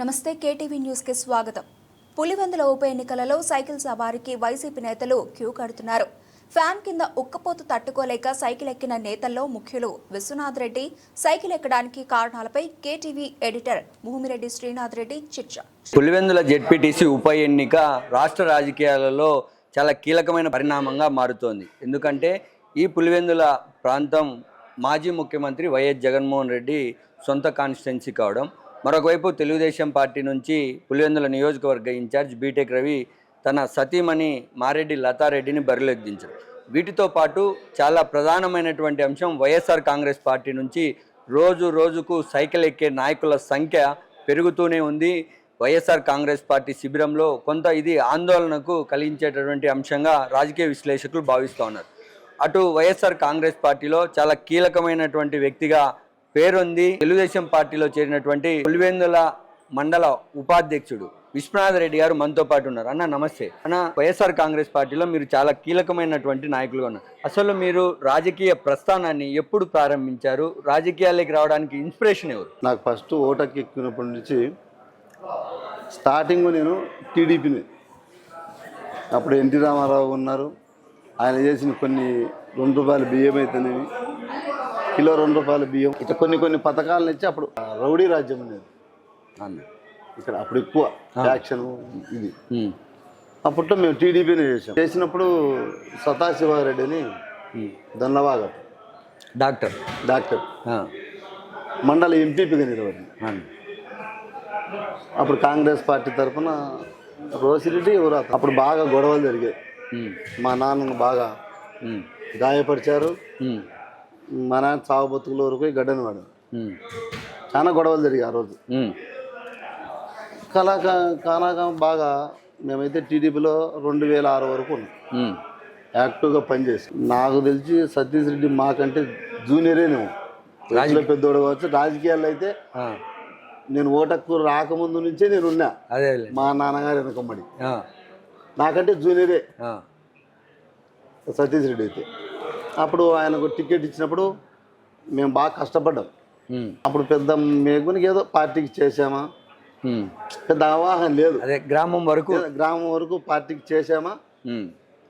నమస్తే కేటీవీ న్యూస్కి స్వాగతం. పులివెందుల ఉప ఎన్నికలలో సైకిల్ సవారికి వైసీపీ నేతలు క్యూ కడుతున్నారు. ఫ్యాన్ కింద ఉక్కపోతు తట్టుకోలేక సైకిల్ ఎక్కిన నేతల్లో ముఖ్యులు విశ్వనాథ్ రెడ్డి సైకిల్ ఎక్కడానికి కారణాలపై కేటీవీ ఎడిటర్ భూమిరెడ్డి శ్రీనాథ్ రెడ్డి చర్చ. పులివెందుల జెడ్పీటీసీ ఉప ఎన్నిక రాష్ట్ర రాజకీయాలలో చాలా కీలకమైన పరిణామంగా మారుతోంది. ఎందుకంటే ఈ పులివెందుల ప్రాంతం మాజీ ముఖ్యమంత్రి వైఎస్ జగన్మోహన్ రెడ్డి సొంత కాన్స్టిట్యున్సీ కావడం మరొకవైపు తెలుగుదేశం పార్టీ నుంచి పులివెందుల నియోజకవర్గ ఇన్ఛార్జ్ బీటెక్ రవి తన సతీమణి మారెడ్డి లతారెడ్డిని బరిలెత్తించారు వీటితో పాటు చాలా ప్రధానమైనటువంటి అంశం వైఎస్ఆర్ కాంగ్రెస్ పార్టీ నుంచి రోజు రోజుకు సైకిల్ ఎక్కే నాయకుల సంఖ్య పెరుగుతూనే ఉంది. వైఎస్ఆర్ కాంగ్రెస్ పార్టీ శిబిరంలో కొంత ఇది ఆందోళనకు కలిగించేటటువంటి అంశంగా రాజకీయ విశ్లేషకులు భావిస్తూ ఉన్నారు. అటు వైఎస్ఆర్ కాంగ్రెస్ పార్టీలో చాలా కీలకమైనటువంటి వ్యక్తిగా పేరుంది తెలుగుదేశం పార్టీలో చేరినటువంటి పులివెందుల మండల ఉపాధ్యక్షుడు విశ్వనాథ్ రెడ్డి గారు మనతో పాటు ఉన్నారు. అన్న నమస్తే. అన్న వైఎస్ఆర్ కాంగ్రెస్ పార్టీలో మీరు చాలా కీలకమైనటువంటి నాయకులుగా ఉన్నారు. అసలు మీరు రాజకీయ ప్రస్థానాన్ని ఎప్పుడు ప్రారంభించారు? రాజకీయాలకి రావడానికి ఇన్స్పిరేషన్ ఎవరు? నాకు ఫస్ట్ ఓటకి ఎక్కినప్పటి నుంచి స్టార్టింగ్ నేను టీడీపీని. అప్పుడు ఎన్టీ రామారావు ఉన్నారు. ఆయన చేసిన కొన్ని రెండు రూపాయల బియ్యం అయితేనేవి కిలో రెండు రూపాయల బియ్యం. ఇట్లా కొన్ని కొన్ని పథకాలను ఇచ్చి అప్పుడు రౌడీ రాజ్యం అన్న ఇక్కడ అప్పుడు ఎక్కువ యాక్షన్ ఇది. అప్పట్లో మేము టీడీపీని చేసాం చేసినప్పుడు ఉమ్. దన్నవాగ డాక్టర్. డాక్టర్. మండల ఎంపీపీగా నిలబడింది. అప్పుడు కాంగ్రెస్ పార్టీ తరఫున రోసిరెడ్డి ఎవరు. అప్పుడు బాగా గొడవలు జరిగాయి. మా నాన్నను బాగా గాయపరిచారు. మా నాన్న చావు బతుకుల వరకు గడ్డని వాడు. చాలా గొడవలు జరిగాయి ఆ రోజు. ఉమ్, కలాక కానాక బాగా మేమైతే టీడీపీలో రెండు వేల ఆరు వరకు ఉన్నాం. యాక్టివ్గా పనిచేసి. నాకు తెలిసి సతీష్ రెడ్డి మాకంటే జూనియరే నువ్వు. రాజకీయ పెద్దోడు కావచ్చు రాజకీయాల్లో అయితే నేను ఓటక్కు రాకముందు నుంచే నేను ఉన్నా. అదేలే మా నాన్నగారు వెనకమ్మడి నాకంటే జూనియరే సతీష్ రెడ్డి అయితే. అప్పుడు ఆయనకు టికెట్ ఇచ్చినప్పుడు మేము బాగా కష్టపడ్డాం. అప్పుడు పెద్ద మేగునికి ఏదో పార్టీకి చేసామా. పెద్ద అవగాహన లేదు. అదే గ్రామం వరకు? గ్రామం వరకు పార్టీకి చేసామా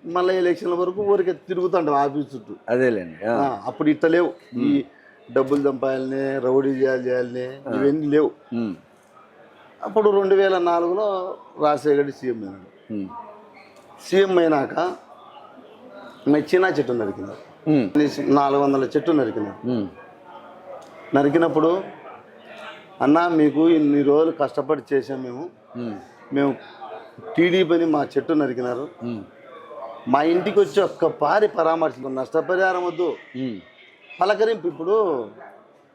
మళ్ళీ ఎలక్షన్ల వరకు ఊరికే తిరుగుతుంటాం ఆఫీస్ చుట్టూ. అదేలేండి. అప్పుడు ఇట్ట లేవు. ఈ డబ్బులు చంపాలని రౌడీ చేయాలి చేయాలని ఇవన్నీ లేవు. అప్పుడు రెండు వేల నాలుగులో రాజశేఖర్ రెడ్డి సీఎం అయినాడు. సీఎం అయినాక చిన్న చెట్టు ఉమ్, నాలుగు వందల చెట్టు నరికినారు ఉమ్, నరికినప్పుడు అన్న మీకు ఇన్ని రోజులు కష్టపడి చేసాం మేము. మేము టీడీపీని మా చెట్టు నరికినారు. మా ఇంటికి వచ్చి ఒక్క పారి పరామర్శించు నష్టపరిహారం వద్దు. పలకరింపు ఇప్పుడు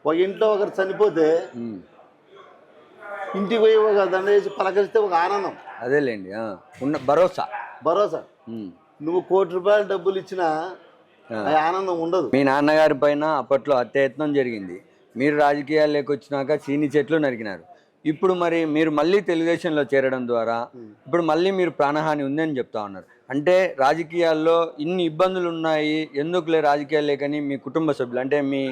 ఒక ఇంట్లో ఒకరు చనిపోతే. ఇంటికి పోయి ఒక దండ వేసి పలకరిస్తే ఒక ఆనందం. అదేలేండి ఉన్న భరోసా. భరోసా. నువ్వు కోటి రూపాయలు డబ్బులు ఇచ్చినా ఆనందం ఉండదు. మీ నాన్నగారి పైన అప్పట్లో హత్యాయత్నం జరిగింది. మీరు రాజకీయాల్లోకి వచ్చినాక చీని చెట్లు నరికినారు. ఇప్పుడు మరి మీరు మళ్ళీ తెలుగుదేశంలో చేరడం ద్వారా ఇప్పుడు మళ్ళీ మీరు ప్రాణహాని ఉందని చెప్తా ఉన్నారు. అంటే రాజకీయాల్లో ఇన్ని ఇబ్బందులు ఉన్నాయి ఎందుకులే రాజకీయాలు లేకని మీ కుటుంబ సభ్యులు అంటే మీ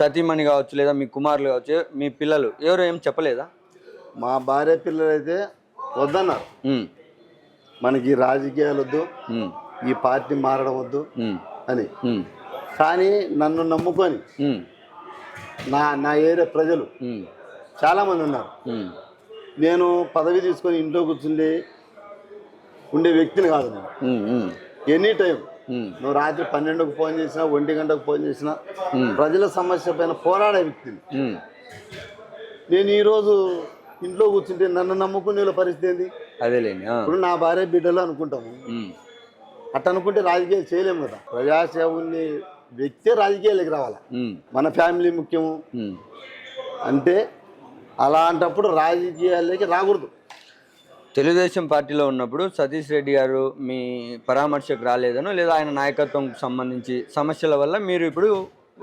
సతీమణి కావచ్చు లేదా మీ కుమారులు కావచ్చు మీ పిల్లలు ఎవరు ఏం చెప్పలేదా? మా భార్య పిల్లలు అయితే వద్దన్నారు మనకి రాజకీయాలు వద్దు. ఈ పార్టీ మారడం వద్దు. అని. కానీ నన్ను నమ్ముకొని నా నా ఏరియా ప్రజలు చాలామంది ఉన్నారు. నేను పదవి తీసుకొని ఇంట్లో కూర్చుండి ఉండే వ్యక్తిని కాదు నేను. ఎనీ టైం నువ్వు రాత్రి పన్నెండుకు ఫోన్ చేసినా ఒంటి గంటకు ఫోన్ చేసినా ప్రజల సమస్య పైన పోరాడే వ్యక్తిని. నేను ఈరోజు ఇంట్లో కూర్చుంటే నన్ను నమ్ముకునే పరిస్థితి ఏంది? అదేలేండి ఇప్పుడు నా భార్య బిడ్డలు అనుకుంటాము. అట్ట అనుకుంటే రాజకీయాలు చేయలేము కదా. ప్రజాసేవుని వ్యక్తే రాజకీయాలకు రావాలి? మన ఫ్యామిలీ ముఖ్యము. అంటే అలాంటప్పుడు రాజకీయాలకి రాకూడదు. తెలుగుదేశం పార్టీలో ఉన్నప్పుడు సతీష్ రెడ్డి గారు మీ పరామర్శకు రాలేదనో లేదా ఆయన నాయకత్వం సంబంధించి సమస్యల వల్ల మీరు ఇప్పుడు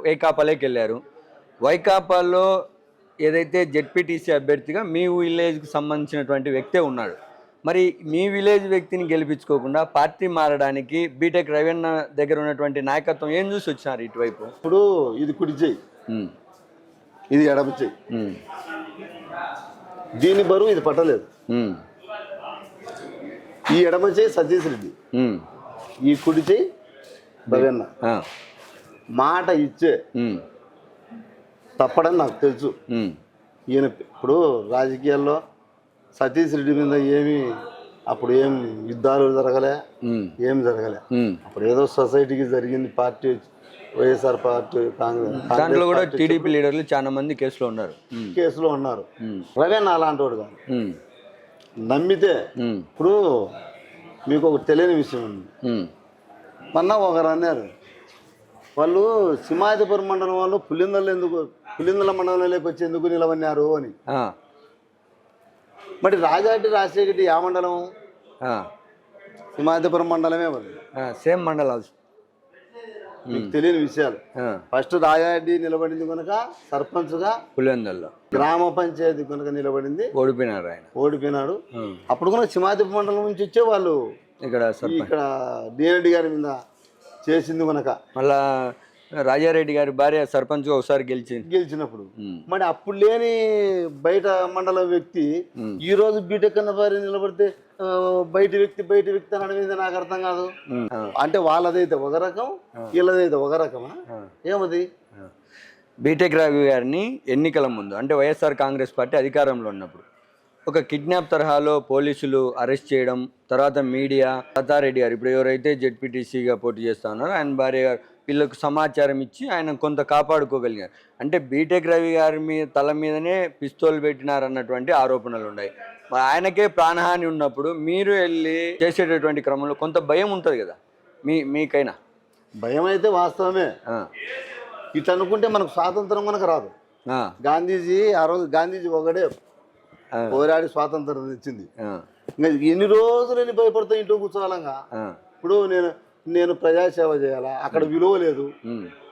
వైకాపాలోకి వెళ్ళారు. వైకాపాలో ఏదైతే జెడ్పీటీసీ అభ్యర్థిగా మీ విలేజ్కి సంబంధించినటువంటి వ్యక్తే ఉన్నాడు. మరి మీ విలేజ్ వ్యక్తిని గెలిపించుకోకుండా పార్టీ మారడానికి బీటెక్ రవీణ దగ్గర ఉన్నటువంటి నాయకత్వం ఏం చూసి వచ్చినారు ఇటువైపు? ఇప్పుడు ఇది కుడి ఉమ్, ఇది ఎడమ ఉమ్, దీని బరువు ఇది పట్టలేదు. ఈ ఎడమ చేయి సతీష్ రెడ్డి. ఈ కుడి చేయి రవీణ మాట ఇచ్చే తప్పడని నాకు తెలుసు. ఈయన ఇప్పుడు రాజకీయాల్లో సతీష్ రెడ్డి మీద ఏమి అప్పుడు ఏం యుద్ధాలు జరగలే ఏం జరగలే. అప్పుడు ఏదో సొసైటీకి జరిగింది పార్టీ వైఎస్ఆర్ పార్టీ కాంగ్రెస్ దాంట్లో కూడా టీడీపీ లీడర్లు చాలా మంది కేసులో ఉన్నారు. కేసులో ఉన్నారు. రవేణ అలాంటి వాడు కాదు. నమ్మితే ఇప్పుడు మీకు ఒక తెలియని విషయం ఉంది. మొన్న ఒకరు అన్నారు వాళ్ళు సింహాదిపురం మండలం వాళ్ళు పులిందలు ఎందుకు పులిందల మండలంలోకి వచ్చి ఎందుకు నిలవన్నారు అని మరి రాజారెడ్డి రాజశేఖర రెడ్డి ఆ మండలం? ఆ, సింహాదిపురం మండలమే మరి. సేమ్ మండలాలు మీకు తెలియని విషయాలు. ఫస్ట్ రాజారెడ్డి నిలబడింది కనుక సర్పంచ్గా పులివెందుల్లో. గ్రామ పంచాయతీ కనుక నిలబడింది. ఓడిపోయినారు ఆయన. ఓడిపోయినాడు. అప్పుడు కూడా సింహాదిపురం మండలం నుంచి వచ్చే వాళ్ళు ఇక్కడ సర్పంచ్. ఇక్కడ డిఎన్రెడ్డి గారి మీద చేసింది కనుక. మళ్ళా రాజారెడ్డి గారి భార్య సర్పంచ్గా ఒకసారి గెలిచింది. గెలిచినప్పుడు. మరి అప్పుడు లేని బయట మండలం వ్యక్తి. ఈ రోజు బీటెక్ అన్న భార్య నిలబడితే బయట వ్యక్తి బయట వ్యక్తి అనడం మీద నాకు అర్థం కాదు. అంటే వాళ్ళదైతే ఒక రకం వీళ్ళదైతే ఒక రకమా. ఏమది. బీటెక్ రవి గారిని ఎన్నికల ముందు అంటే వైఎస్ఆర్ కాంగ్రెస్ పార్టీ అధికారంలో ఉన్నప్పుడు ఒక కిడ్నాప్ తరహాలో పోలీసులు అరెస్ట్ చేయడం తర్వాత మీడియా లతారెడ్డి గారు ఇప్పుడు ఎవరైతే జెడ్పీటీసీగా పోటీ చేస్తా ఉన్నారో ఆయన భార్య గారు వీళ్ళకు సమాచారం ఇచ్చి ఆయన కొంత కాపాడుకోగలిగారు. అంటే బీటెక్ రవి గారి మీద తల మీదనే పిస్తోల్ పెట్టినారన్నటువంటి ఆరోపణలు ఉన్నాయి. మరి ఆయనకే ప్రాణహాని ఉన్నప్పుడు మీరు వెళ్ళి చేసేటటువంటి క్రమంలో కొంత భయం ఉంటుంది కదా? మీ మీకైనా? భయం అయితే వాస్తవమే. ఇట్లా అనుకుంటే మనకు స్వాతంత్రం కనుక రాదు. ఆ, గాంధీజీ ఆ రోజు గాంధీజీ ఒకడే పోరాడి స్వాతంత్రం తెచ్చింది. ఇంకా ఎన్ని రోజులు నేను భయపడతా ఇంట్లో కూర్చోవాలంగా? ఇప్పుడు నేను నేను ప్రజాసేవ చేయాలా? అక్కడ విలువ లేదు.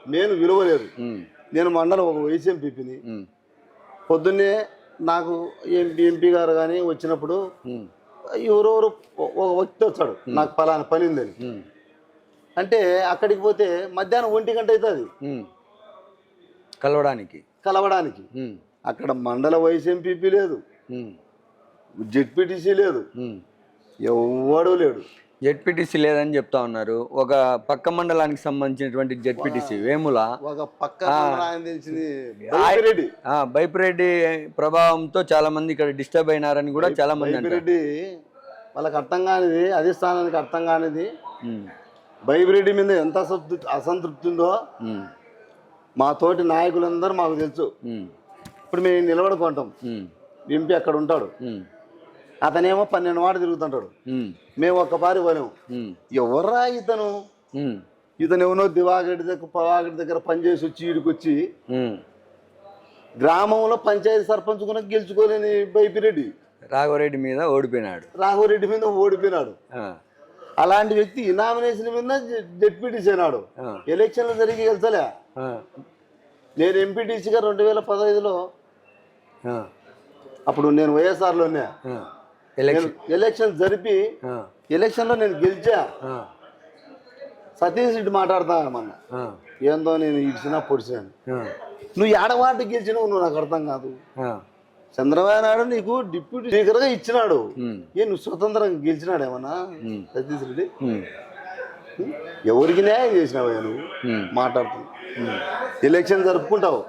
నేను విలువ లేదు. నేను మండలం ఒక వైసీఎంపీని ఉమ్, పొద్దున్నే నాకు ఎంపీ ఎంపీ గారు కానీ వచ్చినప్పుడు ఎవరెవరు ఒక వ్యక్తి వచ్చాడు నాకు పలానా పని ఉందని. అంటే అక్కడికి పోతే మధ్యాహ్నం ఒంటి గంట అవుతుంది. కలవడానికి. కలవడానికి. అక్కడ మండల వైసీఎంపీ లేదు. ఉమ్, జెడ్పీటీసీ లేదు. ఎవడు లేడు. జెడ్పీటీసీ లేదని చెప్తా ఉన్నారు. ఒక పక్క మండలానికి సంబంధించినటువంటి జెడ్పీటీసీ వేముల ఒక పక్క బైపిరెడ్డి ప్రభావంతో చాలా మంది ఇక్కడ డిస్టర్బ్ అయినారని కూడా చాలా మంది బైపిరెడ్డి వాళ్ళకి అర్థం కానిది అధిష్టానానికి అర్థం కానిది. బైపిరెడ్డి మీద ఎంత అసంతృప్తి ఉందో మా తోటి నాయకులందరూ మాకు తెలుసు. ఇప్పుడు మేము నిలబడుకుంటాం ఎంపీ అక్కడ ఉంటాడు. అతనేమో పన్నెండు వాడు తిరుగుతుంటాడు. మేము ఒక్కపారి పోలేము. ఉమ్, ఎవర్రా ఇతను? ఇతను ఎవనో దివాగడి దగ్గర పవాగడి దగ్గర పనిచేసి వచ్చి ఈడికి వచ్చి ఉమ్. గ్రామంలో పంచాయతీ సర్పంచ్ కూడా గెలుచుకోలేని బైపిరెడ్డి రాఘవరెడ్డి మీద ఓడిపోయినాడు. రాఘవరెడ్డి మీద ఓడిపోయినాడు. అలాంటి వ్యక్తి నామినేషన్ మీద జెడ్పీటీసీ అయినాడు. ఎలక్షన్లు జరిగి గెలిచలే. ఆ, నేను ఎంపీటీసీగా రెండు వేల పదహైదులో అప్పుడు నేను వైఎస్ఆర్లోనే. ఎలక్షన్ జరిపి ఎలక్షన్లో నేను గెలిచా. సతీష్ రెడ్డి మాట్లాడతాను మొన్న. ఆ, ఏందో నేను ఇడిచినా పొడిచాను. నువ్వు ఏడవాటి గెలిచినావు నువ్వు నాకు అర్థం కాదు. చంద్రబాబు నాయుడు నీకు డిప్యూటీ స్పీకర్గా ఇచ్చినాడు. ఏ నువ్వు స్వతంత్రంగా గెలిచినాడు ఏమన్నా? సతీష్ రెడ్డి? ఎవరికి న్యాయం చేసినావయ్యా నువ్వు? మాట్లాడుతున్నావు. ఎలక్షన్ జరుపుకుంటావు.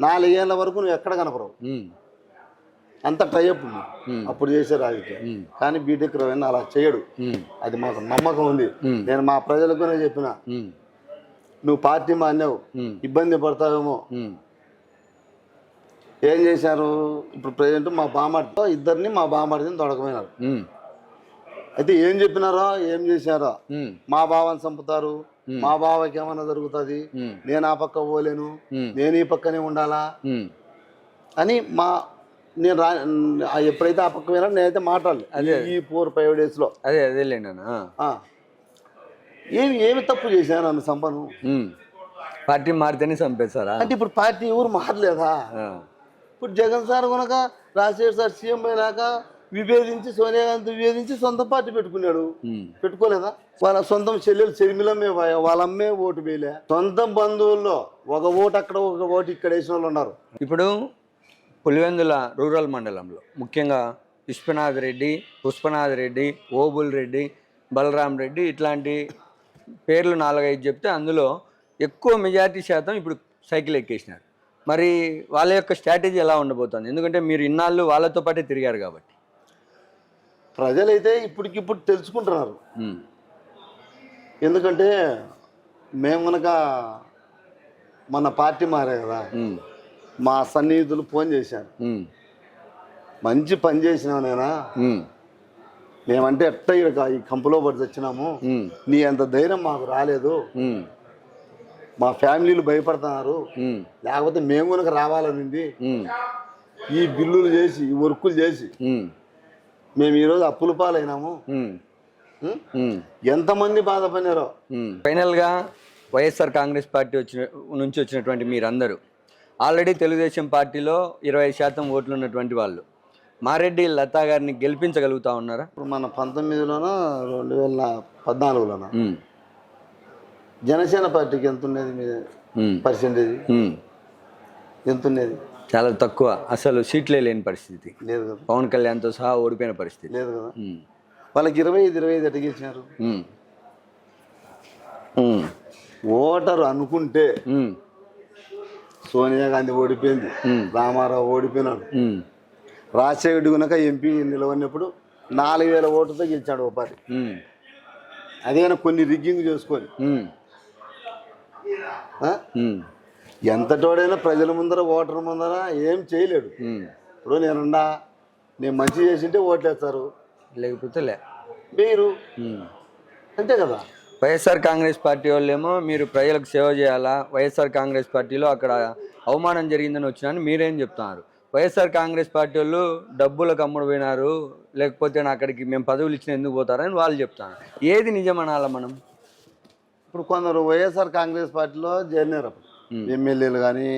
నాలుగేళ్ళ వరకు నువ్వు ఎక్కడ కనపడవు. అంత టైప్. అప్పుడు చేసే రాజకీయం. కానీ బీటెక్ రవీణ అలా చేయడు. అది మాకు నమ్మకం ఉంది. నేను మా ప్రజలకు కూడా చెప్పిన నువ్వు పార్టీ మాన్యావు ఉమ్, ఇబ్బంది పడతావేమో. ఏం చేశారు? ఇప్పుడు ప్రజెంట్ మా బామార్తో ఇద్దరిని మా దొడకమైనారు ఉమ్, అయితే ఏం చెప్పినారో? ఏం చేశారో? మా బావని చంపుతారు. మా బావకి ఏమైనా జరుగుతుంది? నేను ఆ పక్క పోలేను. నేను ఈ పక్కనే ఉండాలా. అని మా నేను రా ఎప్పుడైతే ఆ పక్క పోయినా నేనైతే మాట్లాడలే. అదే. ఈ ఫోర్ ఫైవ్ డేస్లో. అదే అదేలేండి అన్న. ఏమి ఏమి తప్పు చేశాను నన్ను సంపను. పార్టీ మారితేనే చంపేస్తారా అంటే ఇప్పుడు పార్టీ ఊరు మారలేదా? ఇప్పుడు జగన్ సార్ కనుక రాజశేఖర్ సార్ సీఎం అయినాక విభేదించి సోనియా గాంధీ విభేదించి సొంత పార్టీ పెట్టుకున్నాడు. పెట్టుకోలేదా? వాళ్ళ సొంతం చెల్లెలు చెరిమిలమ్మే వాళ్ళ అమ్మే ఓటు వేయలే. సొంత బంధువుల్లో ఒక ఓటు అక్కడ ఒక ఓటు ఇక్కడ వేసిన వాళ్ళు ఉన్నారు. ఇప్పుడు పులివెందుల రూరల్ మండలంలో. ముఖ్యంగా విశ్వనాథ్ రెడ్డి పుష్పనాథ్ రెడ్డి ఓబుల్ రెడ్డి బలరాం రెడ్డి ఇట్లాంటి పేర్లు నాలుగైదు చెప్తే అందులో ఎక్కువ మెజారిటీ శాతం ఇప్పుడు సైకిల్ ఎక్కేసినారు. మరి వాళ్ళ యొక్క స్ట్రాటజీ ఎలా ఉండబోతోంది? ఎందుకంటే మీరు ఇన్నాళ్ళు వాళ్ళతో పాటే తిరిగారు కాబట్టి. ప్రజలైతే ఇప్పటికిప్పుడు తెలుసుకుంటున్నారు. ఎందుకంటే మేము కనుక మన పార్టీ మారే కదా మా సన్నిహితులు ఫోన్ చేశారు. మంచి పని చేసినావు నేనా? మేమంటే ఎట్ట ఈడ ఈ కంపులో పడి వచ్చినాము ఉమ్, నీ అంత ధైర్యం మాకు రాలేదు. మా ఫ్యామిలీలు భయపడుతున్నారు. లేకపోతే మేము కనుక రావాలనింది. ఈ బిల్లులు చేసి ఈ వర్కులు చేసి మేము ఈరోజు అప్పుల పాలైనాము. ఎంతమంది బాధపడినారో. ఫైనల్గా వైఎస్ఆర్ కాంగ్రెస్ పార్టీ వచ్చిన నుంచి వచ్చినటువంటి మీరందరూ ఆల్రెడీ తెలుగుదేశం పార్టీలో ఇరవై శాతం ఓట్లు ఉన్నటువంటి వాళ్ళు మారెడ్డి లతా గారిని గెలిపించగలుగుతా ఉన్నారా ఇప్పుడు మన పంతొమ్మిదిలోన రెండు వేల పద్నాలుగులోన. జనసేన పార్టీకి ఎంత ఉండేది మీ మ్మ్. పర్సెంటేజ్. ఎంత ఉండేది చాలా తక్కువ అసలు సీట్లే లేని పరిస్థితి లేదు కదా పవన్ కళ్యాణ్తో సహా ఓడిపోయిన పరిస్థితి లేదు కదా. వాళ్ళకి ఇరవై ఐదు ఇరవై ఐదు. మ్మ్. ఓటరు అనుకుంటే. సోనియా గాంధీ ఓడిపోయింది. రామారావు ఓడిపోయినాడు. రాజశేఖర్ కనుక ఎంపీ నిలవన్నప్పుడు నాలుగు వేల ఓటుతో గెలిచాడు ఓ పార్టీ మ్మ్. అదే కనుక కొన్ని రిగ్గింగ్ చేసుకొని. ఎంతటోడైనా ప్రజల ముందర ఓటర్ ముందర ఏం చేయలేడు. ఇప్పుడు నేనున్నా నేను మంచి చేసింటే ఓట్లేస్తారు లేకపోతే లే మీరు. అంతే కదా వైఎస్ఆర్ కాంగ్రెస్ పార్టీ వాళ్ళేమో మీరు ప్రజలకు సేవ చేయాలా? వైఎస్ఆర్ కాంగ్రెస్ పార్టీలో అక్కడ అవమానం జరిగిందని వచ్చినాను మీరేం చెప్తున్నారు? వైఎస్ఆర్ కాంగ్రెస్ పార్టీ వాళ్ళు డబ్బులకు అమ్ముడు పోయినారు లేకపోతే నా అక్కడికి మేము పదవులు ఇచ్చిన ఎందుకు పోతారని వాళ్ళు చెప్తాను ఏది నిజమనాలా మనం? ఇప్పుడు కొందరు వైఎస్ఆర్ కాంగ్రెస్ పార్టీలో చేరినారు ఎమ్మెల్యేలు కానీ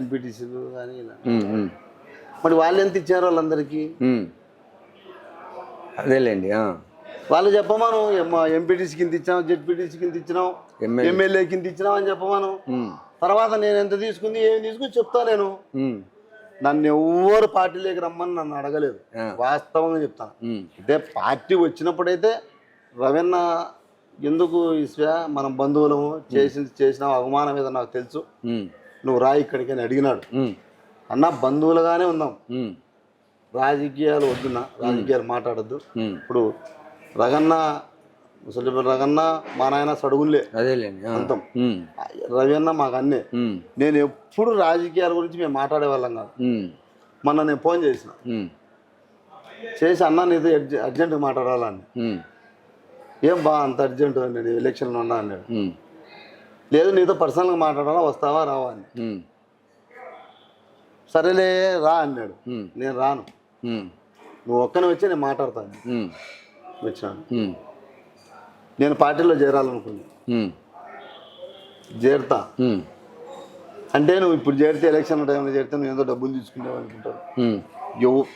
ఎంపీటీసీలు కానీ ఇలా. మరి వాళ్ళు ఎంత ఇచ్చారు వాళ్ళందరికీ. అదేలేండి. వాళ్ళు చెప్పమాను ఎంపీటీసీ కింద ఇచ్చినాం జెడ్పీటీసీ కింద ఇచ్చినాం ఎమ్మెల్యే. కింద ఇచ్చినాం అని చెప్పమాను. తర్వాత నేను ఎంత తీసుకుంది ఏం తీసుకుని చెప్తా నేను. నన్ను ఎవ్వరు పార్టీలోకి రమ్మని నన్ను అడగలేదు. వాస్తవంగా చెప్తాను అంటే పార్టీ వచ్చినప్పుడైతే రవీణ ఎందుకు ఈశ్వ మనం బంధువులము చేసింది చేసిన అవమానం ఏదో నాకు తెలుసు. నువ్వు రా ఇక్కడికి అని అడిగినాడు. అన్న బంధువులుగానే ఉందాం. ఉమ్, రాజకీయాలు వద్దున్నా రాజకీయాలు మాట్లాడద్దు. ఇప్పుడు రగన్న ముసలి రగన్న మా నాయన సడుగులే. అదేలేండి. అంతం. ఉమ్, రవీణ మాకు అన్నే. నేను ఎప్పుడు రాజకీయాల గురించి మేము మాట్లాడే వాళ్ళం కాదు మొన్న నేను ఫోన్ చేసిన. చేసి అన్న నీతో అర్జె- అర్జెంటుగా మాట్లాడాలని. ఏం బా అంత అర్జెంటు నేను ఎలక్షన్లో ఉన్నా అన్నాడు. లేదు నీతో పర్సనల్గా మాట్లాడాలా వస్తావా రావా అని. సరేలే రా అన్నాడు. నేను రాను. నువ్వు ఒక్కనే వచ్చి నేను మాట్లాడతాను. వచ్చినాను ఉమ్, నేను పార్టీలో చేరాలనుకున్నా ఉమ్, చేరుతా. అంటే నువ్వు ఇప్పుడు చేరితే ఎలక్షన్ టైంలో చేరితే నువ్వు ఏదో డబ్బులు తీసుకుంటావు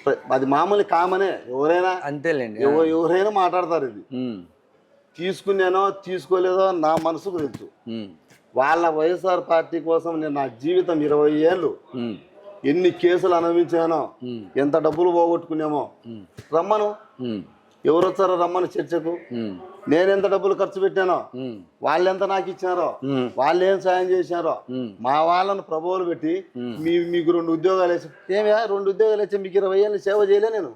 ప్ర- అది మామూలు కామనే. ఎవరైనా అంతేలేండి. ఎవ- ఎవరైనా మాట్లాడతారు ఇది. తీసుకున్నానో తీసుకోలేదో నా మనసుకు తెలుసు. వాళ్ళ వైఎస్ఆర్ పార్టీ కోసం నేను నా జీవితం ఇరవై ఏళ్ళు ఎన్ని కేసులు అనుభవించానో ఎంత డబ్బులు పోగొట్టుకున్నామో రమ్మను. ఎవరు వచ్చారో రమ్మను చర్చకు. ఉమ్, నేను ఎంత డబ్బులు ఖర్చు పెట్టానో ఉమ్, వాళ్ళు ఎంత నాకు ఇచ్చినారో వాళ్ళు ఏం సాయం చేసినారో మా వాళ్ళను ప్రభువులు పెట్టి. మీ మీకు రెండు ఉద్యోగాలు వేసి ఏమే రెండు ఉద్యోగాలు వచ్చి మీకు ఇరవై ఏళ్ళు సేవ చేయలే నేను.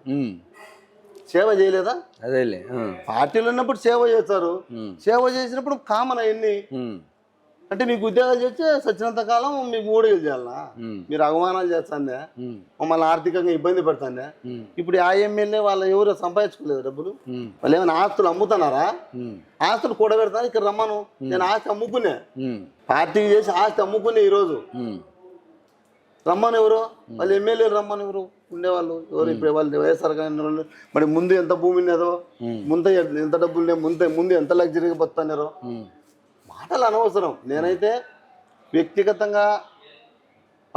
సేవ చేయలేదా? అదేలే ఆ, పార్టీలు ఉన్నప్పుడు సేవ చేస్తారు. సేవ చేసినప్పుడు కామన్ ఉమ్, అంటే మీకు ఉద్యోగాలు చేస్తే సచ్చినంత కాలం మీకు ఊడిగలు చేయాలనా? మీరు అవమానాలు చేస్తానే ఉమ్, మమ్మల్ని ఆర్థికంగా ఇబ్బంది పెడతానే ఉమ్, ఇప్పుడు ఆ ఎమ్మెల్యే వాళ్ళు ఎవరు సంపాదించుకోలేదు డబ్బులు? వాళ్ళు ఏమైనా ఆస్తులు అమ్ముతున్నారా? ఆస్తులు కూడబెడతాను ఇక్కడ రమ్మను. నేను ఆస్తి అమ్ముకునే. ఉమ్, పార్టీకి చేసి ఆస్తి అమ్ముకునే ఈరోజు. రమ్మని ఎవరు? వాళ్ళు ఎమ్మెల్యేలు రమ్మని ఎవరు? ఉండేవాళ్ళు ఎవరు? ఇప్పుడు వాళ్ళు వైఎస్ఆర్ వాళ్ళు మరి ముందు ఎంత భూమి ఉన్నదో. ముందు ఎంత డబ్బులు ముందు ముందు ఎంత లగ్జరీగా బతున్నారో మాటలు అనవసరం. నేనైతే వ్యక్తిగతంగా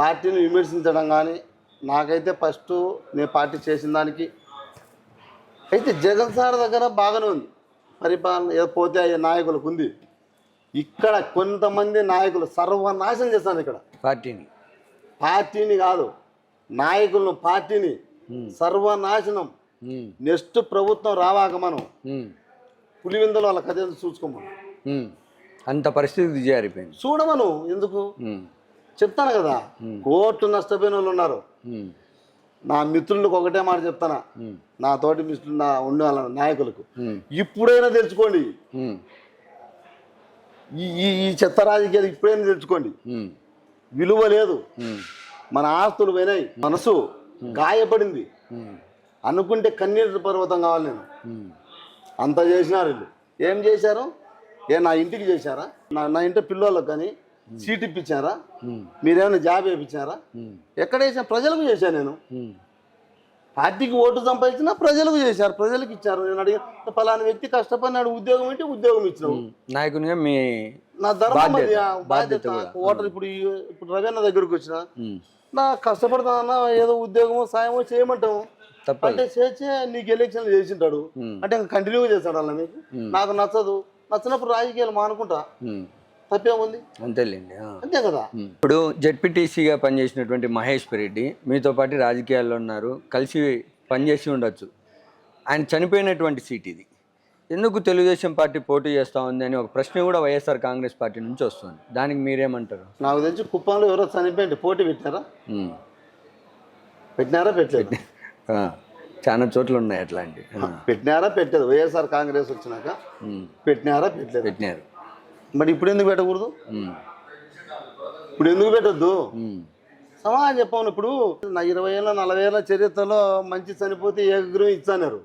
పార్టీని విమర్శించడం కానీ నాకైతే ఫస్ట్ నేను పార్టీ చేసిన దానికి అయితే జగన్ సార్ దగ్గర బాగానే ఉంది. పరిపాలన పోతే అయ్యే నాయకులకు ఉంది. ఇక్కడ కొంతమంది నాయకులు సర్వనాశనం చేస్తాను ఇక్కడ. పార్టీని. పార్టీని కాదు నాయకులను పార్టీని సర్వనాశనం. నెక్స్ట్ ప్రభుత్వం రావాక మనం పులివిందలో వాళ్ళ కథ చూసుకోమను. అంత పరిస్థితి జారిపోయింది చూడమను ఎందుకు? చెప్తాను కదా కోర్టు నష్టపోయిన వాళ్ళు ఉన్నారు నా మిత్రులకు ఒకటే మాట చెప్తానా? నా తోటి మిత్రులు నా ఉండే వాళ్ళ నాయకులకు. ఇప్పుడైనా తెలుసుకోండి. ఈ ఈ చెత్త రాజకీయాలు ఇప్పుడైనా తెలుసుకోండి. విలువ లేదు. మన ఆస్తులు పోయినాయి. మనసు గాయపడింది. అనుకుంటే కన్నీరు పర్వతం కావాలి నేను. అంత చేసినారు వీళ్ళు. ఏం చేశారు? ఏ నా ఇంటికి చేశారా? నా నా ఇంటి పిల్లలకు కానీ సీట్ ఇప్పించారా. మీరేమైనా జాబ్ వేయించారా ఎక్కడ చేసా ప్రజలకు చేశాను నేను. పార్టీకి ఓటు సంపాదించినా ప్రజలకు చేశారు. ప్రజలకు ఇచ్చారు. నేను అడిగిన ఫలానా వ్యక్తి కష్టపడినాడు ఉద్యోగం ఏంటి ఉద్యోగం ఇచ్చినావు. నాయకునిగా మీ నా ధర్మం బాధ్యత, అది ఓటర్ ఇప్పుడు ఇప్పుడు రవీణ దగ్గరకు వచ్చిన నా కష్టపడతానన్నా ఏదో ఉద్యోగమో సాయమో చేయమంటాము అంటే చేసే నీకు ఎలక్షన్లు చేసింటాడు. అంటే కంటిన్యూగా చేస్తాడు అలా మీకు నాకు నచ్చదు. నచ్చినప్పుడు రాజకీయాలు మానుకుంటా. తప్పేముంది? అంతేలేండి. అంతే కదా. ఇప్పుడు జెడ్పీటీసీగా పనిచేసినటువంటి మహేష్ రెడ్డి మీతో పాటు రాజకీయాల్లో ఉన్నారు కలిసి పనిచేసి ఉండొచ్చు. ఆయన చనిపోయినటువంటి సీట్ ఇది. ఎందుకు తెలుగుదేశం పార్టీ పోటీ చేస్తూ ఉంది అని ఒక ప్రశ్న కూడా వైఎస్ఆర్ కాంగ్రెస్ పార్టీ నుంచి వస్తుంది. దానికి మీరేమంటారు? నాకు తెలిసి కుప్పంలో ఎవరో చనిపోయింది పోటీ పెట్టినారా. పెట్టినారా పెట్టలేదు? చాలా చోట్ల ఉన్నాయి అట్లాంటి పెట్టినారా? పెట్టలేదు. వైఎస్ఆర్ కాంగ్రెస్ వచ్చినాక. పెట్టినారా? పెట్టలేదు. పెట్టినారు. మరి ఇప్పుడు ఎందుకు పెట్టకూడదు? ఇప్పుడు ఎందుకు పెట్టొద్దు? సమాజం చెప్పాను ఇప్పుడు. నా ఇరవై ఏళ్ళ నలభై ఏళ్ళ చరిత్రలో మంచి చనిపోతే ఏకగ్రహం ఇస్తానారు.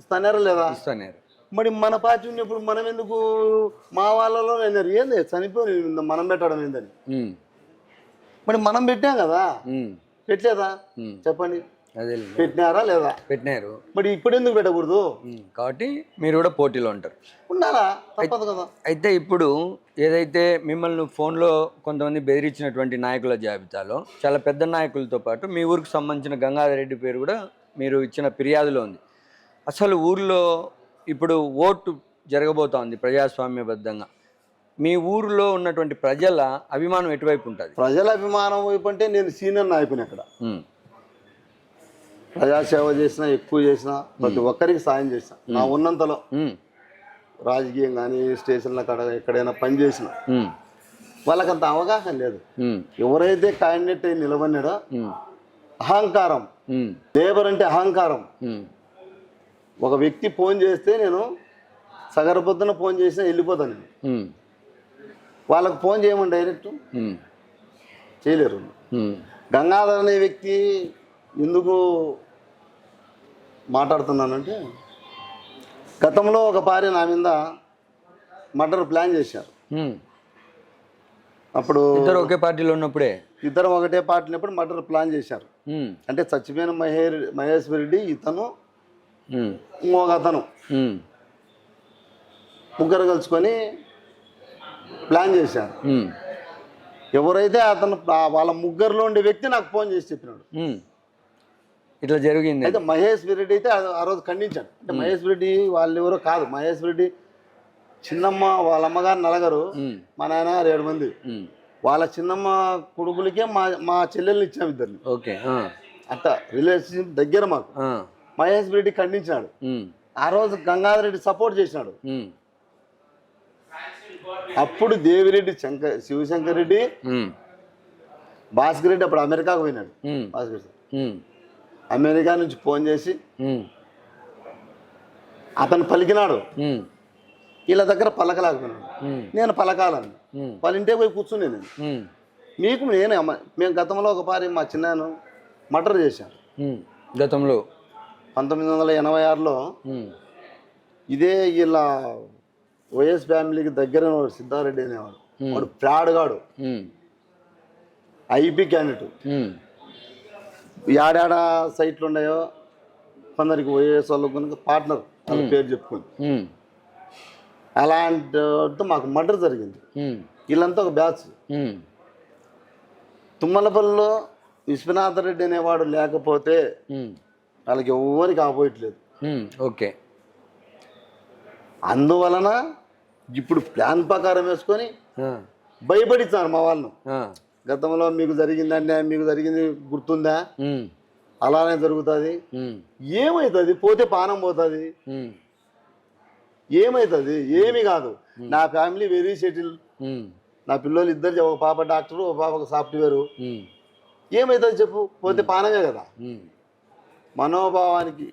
ఇస్తానారా లేదా? ఇస్తున్నారు. మరి మన పార్టీ ఉన్నప్పుడు మనం ఎందుకు మా వాళ్ళలో నేను ఏంది? చనిపోయి మనం పెట్టడం ఏందని? మరి మనం పెట్టాం కదా? పెట్టలేదా. చెప్పండి. పెట్టినారా లేదా? పెట్టినారు. మరి ఇప్పుడు ఎందుకు పెట్టకూడదు కాబట్టి మీరు కూడా పోటీలో ఉంటారు. ఉండాలా? తప్పదు కదా. అయితే ఇప్పుడు ఏదైతే మిమ్మల్ని ఫోన్లో కొంతమంది బెదిరించినటువంటి నాయకుల జాబితాలో చాలా పెద్ద నాయకులతో పాటు మీ ఊరికి సంబంధించిన గంగాధర్ రెడ్డి పేరు కూడా మీరు ఇచ్చిన ఫిర్యాదులో ఉంది. అసలు ఊర్లో ఇప్పుడు ఓటు జరగబోతోంది ప్రజాస్వామ్యబద్ధంగా. మీ ఊరిలో ఉన్నటువంటి ప్రజల అభిమానం ఎటువైపు ఉంటుంది? ప్రజల అభిమానం వైపు అంటే నేను సీనియర్ నాయకుని అక్కడ. ప్రజాసేవ చేసినా ఎక్కువ చేసినా ప్రతి ఒక్కరికి సాయం చేసిన. నా ఉన్నంతలో రాజకీయం కానీ స్టేషన్ల కాడ ఎక్కడైనా పని చేసిన వాళ్ళకంత అవగాహన లేదు. ఎవరైతే క్యాండిడేట్ అయి నిలబడినాడో అహంకారం. లేబర్ అంటే అహంకారం. ఒక వ్యక్తి ఫోన్ చేస్తే నేను సగర పొద్దున ఫోన్ చేసినా వెళ్ళిపోతాను నేను. వాళ్ళకి ఫోన్ చేయమని డైరెక్ట్. చేయలేరు. గంగాధర్ అనే వ్యక్తి ఎందుకు మాట్లాడుతున్నానంటే గతంలో ఒక భార్య నా మీద మర్డర్ ప్లాన్ చేశారు. అప్పుడు ఇద్దరు ఒకే పార్టీలో ఉన్నప్పుడే? ఇద్దరం ఒకటే పార్టీనప్పుడు మర్డర్ ప్లాన్ చేశారు. అంటే చచ్చిపోయిన మహేర్ మహేష్ రెడ్డి ఇతను ఇంకొక అతను. ముగ్గురు కలుసుకొని ప్లాన్ చేశారు. ఎవరైతే అతను వాళ్ళ ముగ్గురులో ఉండే వ్యక్తి నాకు ఫోన్ చేసి చెప్పినాడు. ఇట్లా జరిగింది. అయితే మహేష్ రెడ్డి అయితే ఆ- రోజు ఖండించాడు. అంటే మహేష్ రెడ్డి వాళ్ళు ఎవరో కాదు. మహేష్ రెడ్డి చిన్నమ్మ వాళ్ళ అమ్మగారు నలగరు. మా నాయన ఏడు మంది. వాళ్ళ చిన్నమ్మ కొడుకులకే మా మా చెల్లెల్ని ఇచ్చాం ఇద్దరిని. ఓకే అట్ట రిలేషన్షిప్ దగ్గర మాకు. మహేష్ రెడ్డి ఖండించాడు ఉమ్, ఆ రోజు గంగాధర్ రెడ్డి సపోర్ట్ చేసినాడు. అప్పుడు దేవిరెడ్డి శంకర్ శివశంకర్ రెడ్డి భాస్కర్ రెడ్డి అప్పుడు అమెరికాకు పోయినాడు. భాస్కర్ అమెరికా నుంచి ఫోన్ చేసి అతను పలికినాడు. వీళ్ళ దగ్గర పలకలేకపోయినాడు నేను పలకాలని. ఇంటికి పోయి కూర్చుని నేను. మీకు నేను మేము గతంలో ఒక పారి మా చిన్నాను మర్డర్ చేశాను. గతంలో? పంతొమ్మిది వందల ఎనభై ఆరులో ఇదే వీళ్ళ వైఎస్ ఫ్యామిలీకి దగ్గర సిద్ధారెడ్డి అనేవాడు. వాడు ప్రాడుగాడు ఐపీ క్యాండిడేట్. ఏడాడ సైట్లు ఉన్నాయో కొందరికి వైఎస్ వాళ్ళకు కనుక పార్ట్నర్ వాళ్ళ పేరు చెప్పుకుని. ఉమ్, అలాంటి మాకు మర్డర్ జరిగింది. వీళ్ళంతా ఒక బ్యాచ్. తుమ్మలపల్లిలో విశ్వనాథ రెడ్డి అనేవాడు లేకపోతే వాళ్ళకి ఎవరికి ఆపోయట్లేదు ఉమ్, ఓకే. అందువలన ఇప్పుడు ప్లాన్ ప్రకారం వేసుకొని ఆ, భయపడిస్తారు మా వాళ్ళను. గతంలో మీకు జరిగింది అన్యాయం మీకు జరిగింది గుర్తుందా? అలానే జరుగుతుంది. ఏమవుతుంది పోతే పానం పోతుంది. ఏమవుతుంది ఏమి కాదు. నా ఫ్యామిలీ వెరీ సెటిల్. నా పిల్లలు ఇద్దరు ఒక పాప డాక్టరు ఒక పాప సాఫ్ట్వేరు. ఏమవుతుంది చెప్పు? పోతే పానమే కదా. మనోభావానికి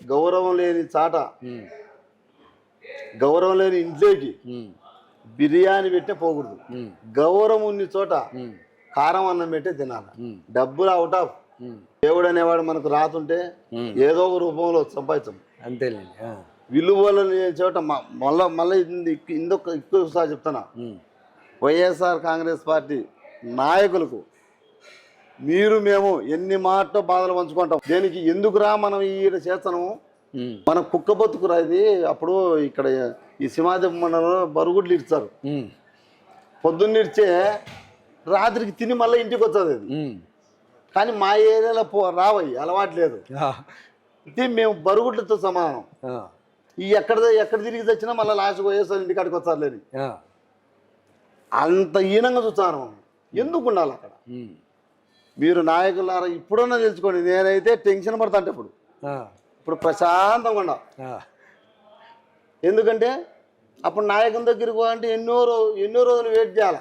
గౌరవం లేని చాట. గౌరవం లేని ఇంట్లోకి బిర్యానీ పెట్టే పోకూడదు. గౌరవం ఉన్న చోట కారం అన్నం పెట్టే తినాలి. డబ్బులు అవుట్ ఆఫ్ దేవుడు అనేవాడు మనకు రాతుంటే. ఏదో ఒక రూపంలో సంపాదించం అంతేలేండి లేని చోట మళ్ళా మళ్ళీ ఇది- ఇంకొక ఇంకొకసారి చెప్తున్నా. వైఎస్ఆర్ కాంగ్రెస్ పార్టీ నాయకులకు మీరు మేము ఎన్ని మాటలో బాధలు పంచుకుంటాం. దేనికి ఎందుకురా మనం ఈ చేస్తున్నాము? ఉమ్, మన కుక్క బతుకురా ఇది? అప్పుడు ఇక్కడ ఈ సింహాద్రి మండలంలో బరుగుడ్లు ఇచ్చారు పొద్దున్న ఇచ్చే రాత్రికి తిని మళ్ళీ ఇంటికి వచ్చేది అది. కానీ మా ఏరియాలో పో రావయ్యి అలవాట్లేదు ఆ, ఇది మేము బరుగుడ్లతో సమానం. ఈ ఎక్కడ ఎక్కడ తిరిగి తెచ్చినా మళ్ళీ లాస్ట్ పోయేసారి ఇంటికాడికి వచ్చారు లేని అంత హీనంగా చూస్తాను. ఎందుకు ఉండాలి అక్కడ? మీరు నాయకులారా ఇప్పుడన్నా తెలుసుకోండి. నేనైతే టెన్షన్ పడతాంటే ఇప్పుడు. ఇప్పుడు ప్రశాంతంగా ఉండా ఎందుకంటే అప్పుడు నాయకుని దగ్గరికి పోవాలంటే ఎన్నో రో ఎన్నో రోజులు వెయిట్ చేయాలి?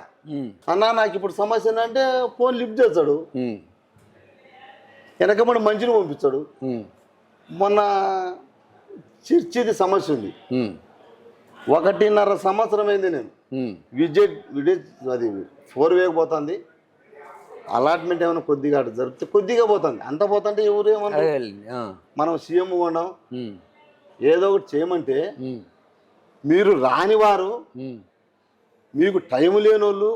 అన్నా నాకు ఇప్పుడు సమస్య ఏంటంటే ఫోన్ లిఫ్ట్ చేస్తాడు. ఉమ్, వెనకబడి మంచిని పంపిస్తాడు. మొన్న చర్చిది సమస్య ఉంది. ఒకటిన్నర సంవత్సరం అయింది నేను. విజిట్ విలేజ్ అది ఫోర్ వేకి పోతుంది. అలాట్మెంట్ ఏమైనా కొద్దిగా అటు జరిపితే కొద్దిగా పోతుంది. అంత పోతుంటే ఎవరు ఏమన్నా మనం సీఎం ఉమ్, ఏదో ఒకటి చేయమంటే మీరు రానివారు మీకు టైం లేని వాళ్ళు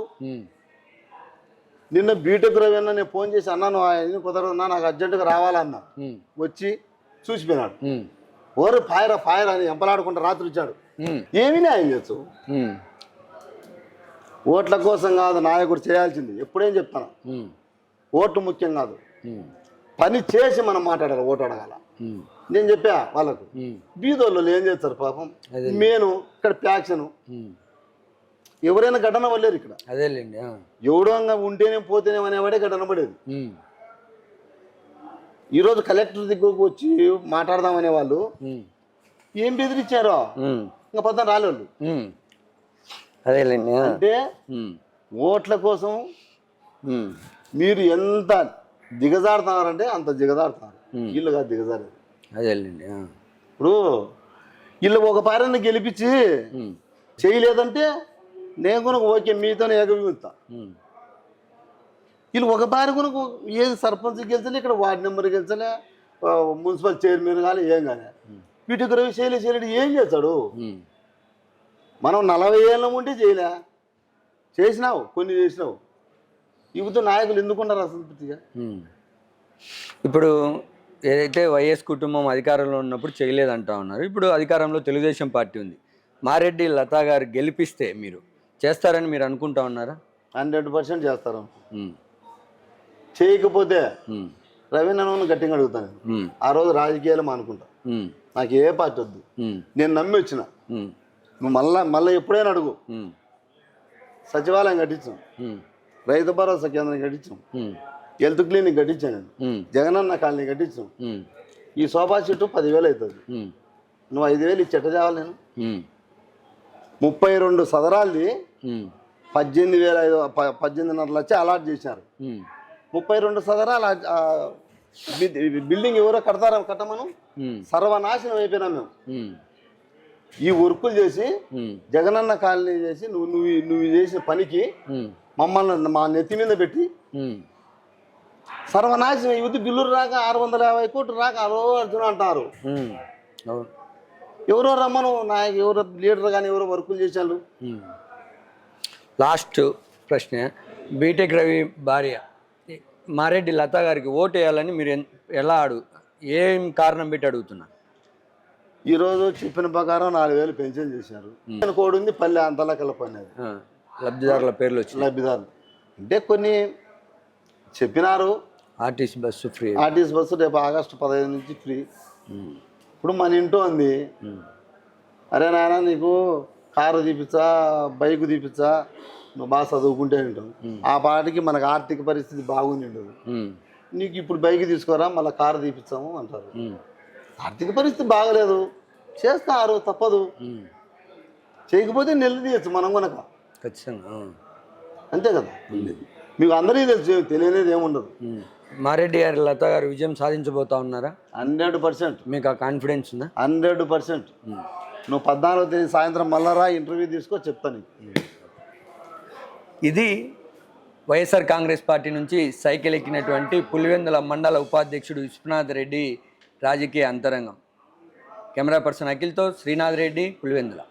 నిన్న బీటెక్ రవి అన్న నేను ఫోన్ చేసి అన్నాను ఆయన కుదరదన్నా నాకు అర్జెంటుగా రావాలన్నా. వచ్చి చూసిపోయినాడు. ఓరు ఫైర్ ఫైర్ అని ఎంపలాడుకుంటూ రాత్రి వచ్చాడు. ఏమీ న్యాయం చేసు ఓట్ల కోసం కాదు నాయకుడు చేయాల్సింది. ఎప్పుడేం చెప్తాను? ఓట్లు ముఖ్యం కాదు. పని చేసి మనం మాట్లాడాలి ఓటు అడగాల. నేను చెప్పా వాళ్ళకు బీదోళ్ళు ఏం చేస్తారు పాపం. మేను ఇక్కడ ప్యాక్షన్. ఎవరైనా ఘటన పడలేరు ఇక్కడ. అదేలేండి ఆ, ఎవడో ఉంటేనే పోతేనే అనేవాడే ఘటన పడేది. ఈరోజు కలెక్టర్ దగ్గరకు వచ్చి మాట్లాడదామనే వాళ్ళు ఉమ్, ఏం బెదిరించారో? ఇంకా పొద్దున రాలేళ్ళు. ఉమ్, అదేలేండి అంటే ఓట్ల కోసం మీరు ఎంత దిగజారుతున్నారంటే అంత దిగజారుతున్నారు. వీళ్ళు కాదు దిగజారేది అదేలేండి ఇప్పుడు వీళ్ళు ఒక పారని గెలిపించి చేయలేదంటే నేను కనుక ఓకే మీతోనే ఏకీభవిస్తా వీళ్ళు ఒక పారి కనుక ఏది సర్పంచ్ గెలిచలే ఇక్కడ వార్డు నెంబర్ గెలిచలే మున్సిపల్ చైర్మన్ కానీ ఏం కానీ వీటికి రవి చేయలే చేయలేడు ఏం చేస్తాడు? మనం నలభై ఏళ్ళ ఉంటే చేయలే. చేసినావు కొన్ని చేసినావు. ఇవితో నాయకులు ఎందుకున్నారు అసంతృప్తిగా ఉమ్. ఇప్పుడు ఏదైతే వైఎస్ కుటుంబం అధికారంలో ఉన్నప్పుడు చేయలేదంటా ఉన్నారు ఇప్పుడు అధికారంలో తెలుగుదేశం పార్టీ ఉంది. మారెడ్డి లతా గారు గెలిపిస్తే మీరు చేస్తారని మీరు అనుకుంటా ఉన్నారా? హండ్రెడ్ పర్సెంట్ చేస్తారు. చేయకపోతే రవి నన్ను గట్టిగా అడుగుతాను. ఆ రోజు రాజకీయాలు మానుకుంటా. ఉమ్, నాకు ఏ పార్టీ వద్దు. నేను నమ్మి వచ్చిన. నువ్వు మళ్ళా మళ్ళీ ఎప్పుడైనా అడుగు. సచివాలయం కట్టించాం. రైతు భరోసా కేంద్రం కట్టించాం. Health clinic కట్టించాను. నేను జగనన్న కాలనీ కట్టించాం. ఈ సోఫా సెట్ పదివేలు అవుతుంది. నువ్వు ఐదు వేలు ఇచ్చి ఎట్ట తేవాలి నేను? ముప్పై రెండు సదరాల్ది పద్దెనిమిది వేల ఐదు పద్దెనిమిదిన్నర లక్ష అలాట్ చేశారు. ముప్పై రెండు సదరాలు బిల్డింగ్ ఎవరో కడతారా కట్టమను? సర్వనాశనం అయిపోయినాం మేము. ఈ వర్కులు చేసి జగనన్న కాలనీ చేసి నువ్వు నువ్వు నువ్వు చేసిన పనికి మమ్మల్ని మా నెత్తి మీద పెట్టి సర్వనాశనం యువతి బిల్లులు రాక ఆరు వందల యాభై కోట్లు రాక అరో అర్జున అంటారు. ఎవరో రమ్మను నాయకు ఎవరో లీడర్ కానీ ఎవరో వర్కులు చేశారు. లాస్ట్ ప్రశ్న. బీటెక్ రవి భార్య. మారెడ్డి లత గారికి ఓటు వేయాలని మీరు ఎలా అడుగు ఏం కారణం పెట్టి అడుగుతున్నారు ఈరోజు చెప్పిన ప్రకారం నాలుగు వేలు పెన్షన్ చేశారు. కోడి ఉంది పల్లె అంతలా కలపనేది. ఆ, లబ్ధిదారుల పేర్లు వచ్చినాయి. లబ్ధిదారులు. అంటే కొన్ని చెప్పినారు. RTC bus free RTC bus రేపు ఆగస్టు పదహైదు నుంచి ఫ్రీ. ఇప్పుడు మన ఇంట్లో ఉంది. అరే నాయన నీకు కారు తీపిచ్చా బైక్ తీపిచ్చా నువ్వు బాగా చదువుకుంటే ఉంటావు ఆ పాటికి మనకు ఆర్థిక పరిస్థితి బాగుంది ఉండదు నీకు ఇప్పుడు బైక్ తీసుకోరా మళ్ళీ కారు తీపిస్తాము అంటారు. ఆర్థిక పరిస్థితి బాగలేదు. చేస్తారు తప్పదు. చేయకపోతే నెల్లు తీయచ్చు మనం కొనక ఖచ్చితంగా. అంతే కదా? మీకు అందరికీ తెలుసు తెలియనేది ఏముండదు. మారెడ్డి గారి లత గారు విజయం సాధించబోతా ఉన్నారా? Hundred percent. మీకు ఆ కాన్ఫిడెన్స్ ఉందా? Hundred percent. నువ్వు పద్నాలుగో తేదీ సాయంత్రం మళ్ళా ఇంటర్వ్యూ తీసుకో చెప్తాను ఇది వైఎస్ఆర్ కాంగ్రెస్ పార్టీ నుంచి సైకిల్ ఎక్కినటువంటి పులివెందుల మండల ఉపాధ్యక్షుడు విశ్వనాథ్ రెడ్డి రాజకీయ అంతరంగం. కెమెరా పర్సన్ అఖిల్తో శ్రీనాథ్ రెడ్డి పులివెందుల.